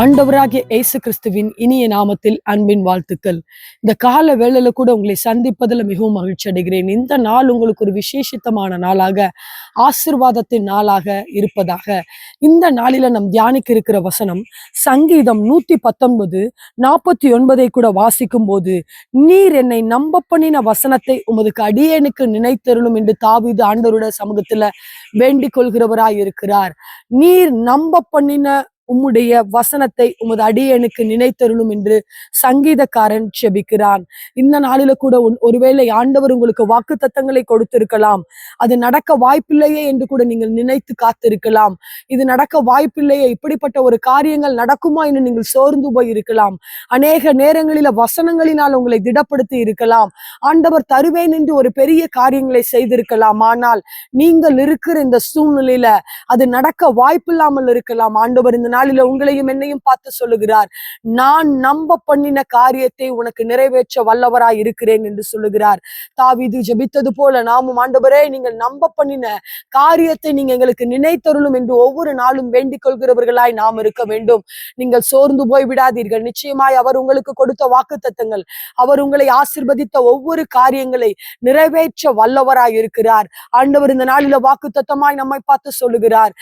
ஆண்டவராகிய இயேசு கிறிஸ்துவின் இனிய நாமத்தில் அன்பின் வாழ்த்துக்கள். இந்த கால வேளையில கூட உங்களை சந்திப்பதில் மிகவும் மகிழ்ச்சி அடைகிறேன். இந்த நாள் உங்களுக்கு ஒரு விசேஷித்தமான நாளாக ஆசிர்வாதத்தின் நாளாக இருப்பதாக. இந்த நாளில நம் தியானிக்க இருக்கிற வசனம் சங்கீதம் நூத்தி பத்தொன்பது நாற்பத்தி ஒன்பதை கூட வாசிக்கும் போது நீர் என்னை நம்ப பண்ணின வசனத்தை உமதுக்கு அடியேனுக்கு நினைத்தருளும் என்று தாவிது ஆண்டவருடைய சமூகத்துல வேண்டிக் கொள்கிறவராய் இருக்கிறார் நீர் நம்ப பண்ணின உம்முடைய வசனத்தை உமது அடியனுக்கு நினைத்தருளும் என்று சங்கீதக்காரன் செபிக்கிறான். இந்த நாளில கூட உன்- ஒருவேளை ஆண்டவர் உங்களுக்கு வாக்கு தத்தங்களை கொடுத்திருக்கலாம். அது நடக்க வாய்ப்பில்லையே என்று கூட நீங்கள் நினைத்து காத்திருக்கலாம். இது நடக்க வாய்ப்பில்லையே இப்படிப்பட்ட ஒரு காரியங்கள் நடக்குமா என்று நீங்கள் சோர்ந்து போய் இருக்கலாம் அநேக நேரங்களில வசனங்களினால் உங்களை திடப்படுத்தி இருக்கலாம். ஆண்டவர் தருவேன் என்று ஒரு பெரிய காரியங்களை செய்திருக்கலாம். ஆனால் நீங்கள் இருக்கிற இந்த சூழ்நிலையில அது நடக்க வாய்ப்பில்லாமல் இருக்கலாம். ஆண்டவர் இந்த நாளில உங்களையும் என்னையும் பார்த்து சொல்லுகிறார். நான் நம்ப பண்ணின காரியத்தை உனக்கு நிறைவேற்ற வல்லவராய் இருக்கிறேன் என்று சொல்லுகிறார். தாவிது ஜெபித்தது போல நாமும் ஆண்டவரே நீங்கள் நம்ப பண்ணின காரியத்தை நீங்க எங்களுக்கு நினைத்தருளும் என்று ஒவ்வொரு நாளும் வேண்டிக் கொள்கிறவர்களாய் நாம் இருக்க வேண்டும். நீங்கள் சோர்ந்து போய் விடாதீர்கள். நிச்சயமாய் அவர் உங்களுக்கு கொடுத்த வாக்குத்தத்தங்கள் அவர் உங்களை ஆசிர்வதித்த ஒவ்வொரு காரியங்களை நிறைவேற்ற வல்லவராய் இருக்கிறார். ஆண்டவர் இந்த நாளில வாக்குத்தத்தமாய் நம்மை பார்த்து சொல்லுகிறார்.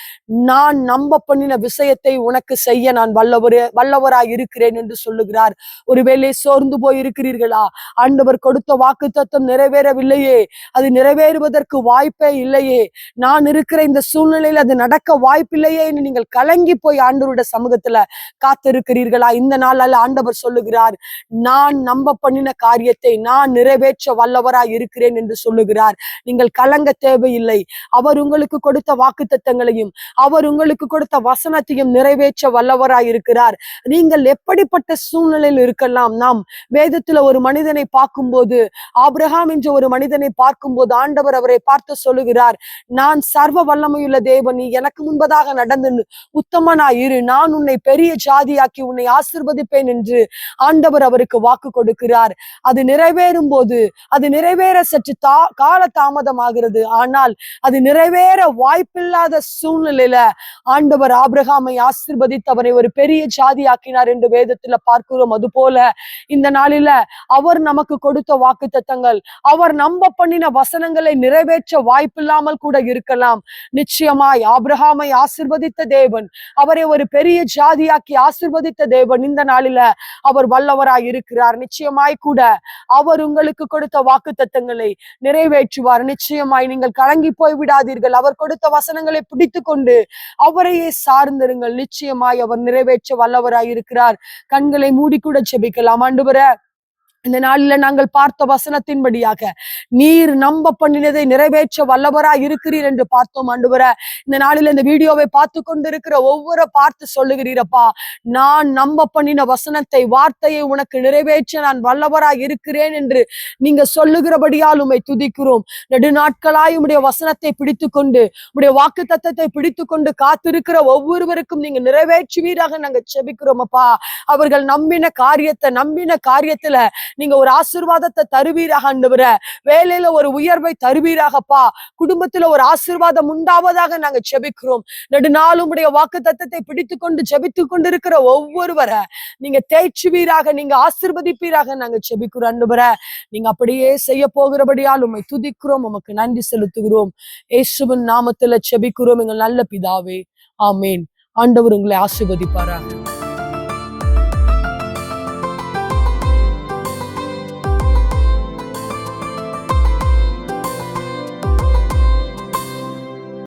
நான் நம்ப பண்ணின விஷயத்தை உனக்கு செய்ய நான் வல்லவரே வல்லவராய் இருக்கிறேன் என்று சொல்லுகிறார். ஒருவேளை சோர்ந்து போய் இருக்கிறீர்களா ஆண்டவர் கொடுத்த வாக்கு தத்துவம் நிறைவேறவில்லையே. அது நிறைவேறுவதற்கு வாய்ப்பே இல்லையே. நான் இருக்கிற இந்த சூழ்நிலையில் அது நடக்க வாய்ப்பில்லையே என்று நீங்கள் கலங்கி போய் ஆண்டவருடைய சமூகத்துல காத்திருக்கிறீர்களா? இந்த நாளால் ஆண்டவர் சொல்லுகிறார் நான் நம்ப பண்ணின காரியத்தை நான் நிறைவேற்ற வல்லவராய் இருக்கிறேன் என்று சொல்லுகிறார். நீங்கள் கலங்க தேவையில்லை. அவர் உங்களுக்கு கொடுத்த வாக்குத்தத்தங்களையும் அவர் உங்களுக்கு கொடுத்த வசனத்தையும் நிறை நிறைவேற்ற வல்லவராய் இருக்கிறார். நீங்கள் எப்படிப்பட்ட சூழ்நிலையில் இருக்கலாம்? நாம் வேதத்துல ஒரு மனிதனை பார்க்கும்போது ஆப்ரஹாம் என்ற ஒரு மனிதனை பார்க்கும்போது ஆண்டவர் அவரை பார்த்து சொல்லுகிறார் நான் சர்வ வல்லமையுள்ள தேவன் நீ எனக்கு முன்பதாக நடந்து உத்தமனாய் இரு. நான் உன்னை பெரிய ஜாதியாக்கி உன்னை ஆசிர்வதிப்பேன் என்று ஆண்டவர் அவருக்கு வாக்கு கொடுக்கிறார். அது நிறைவேறும் போது அது நிறைவேற சற்று தா கால தாமதமாகிறது. ஆனால் அது நிறைவேற வாய்ப்பில்லாத சூழ்நிலையில ஆண்டவர் ஆபிரகாமை ஆசிர்வதித்து அவரை ஒரு பெரிய ஜாதியாக்கினார் என்று வேதத்துல பார்க்கிறோம். அது போல இந்த நாளில அவர் நமக்கு கொடுத்த வாக்கு தத்தங்கள் அவர் நம்ப பண்ணின வசனங்களை நிறைவேற்ற வாய்ப்பில்லாமல் கூட இருக்கலாம். நிச்சயமாய் ஆப்ரஹாமை ஆசிர்வதித்த தேவன் அவரை ஒரு பெரிய ஜாதியாக்கி ஆசிர்வதித்த தேவன் இந்த நாளில அவர் வல்லவராய் இருக்கிறார். நிச்சயமாய் கூட அவர் உங்களுக்கு கொடுத்த வாக்கு தத்தங்களை நிறைவேற்றுவார். நிச்சயமாய் நீங்கள் கலங்கி போய் விடாதீர்கள் அவர் கொடுத்த வசனங்களை பிடித்து கொண்டு அவரையே சார்ந்திருங்கள். நிச்சயமாய் அவர் நிறைவேற்ற வல்லவராய் இருக்கிறார் கண்களை மூடி கூட ஜெபிக்கலாம் ஆண்டவரே இந்த நாளில நாங்கள் பார்த்த வசனத்தின்படியாக நீர் நம்ப பண்ணினதை நிறைவேற்ற வல்லவரா இருக்கிறீர் என்று பார்த்தோம் ஆண்டவரே. இந்த நாளில இந்த வீடியோவை பார்த்து கொண்டிருக்கிற ஒவ்வொரு பார்த்து சொல்லுகிறீரப்பா. நான் நம்ப பண்ணின வசனத்தை வார்த்தையை உனக்கு நிறைவேற்ற நான் வல்லவரா இருக்கிறேன் என்று நீங்க சொல்லுகிறபடியால் உம்மை துதிக்கிறோம். நெடுநாட்களாய் உடைய வசனத்தை பிடித்து கொண்டு உடைய வாக்கு தத்தத்தை பிடித்து கொண்டு காத்திருக்கிற ஒவ்வொருவருக்கும் நீங்க நிறைவேற்றுவீராக நாங்க செபிக்கிறோம் அப்பா. அவர்கள் நம்பின காரியத்தை நம்பின காரியத்துல நீங்க ஒரு ஆசீர்வாதத்தை தருவீராக ஆண்டவரே. வேலையில ஒரு உயர்வை தருவீராகப்பா. குடும்பத்துல ஒரு ஆசீர்வாதம் உண்டாவதாக நாங்க செபிக்கிறோம் நெடுநாளும் உடைய வாக்கு தத்தத்தை பிடித்து கொண்டு ஜெபித்து கொண்டிருக்கிற ஒவ்வொருவரை நீங்க தேய்ச்சுவீராக நீங்க ஆசீர்வதிப்பீராக நாங்க செபிக்கிறோம் ஆண்டவரே. நீங்க அப்படியே செய்ய போகிறபடியால் உண்மை துதிக்கிறோம் உமக்கு நன்றி செலுத்துகிறோம். இயேசுவின் நாமத்துல செபிக்கிறோம் எங்கள் நல்ல பிதாவே. ஆமேன். ஆண்டவர் உங்களை ஆசீர்வதிப்பாராக.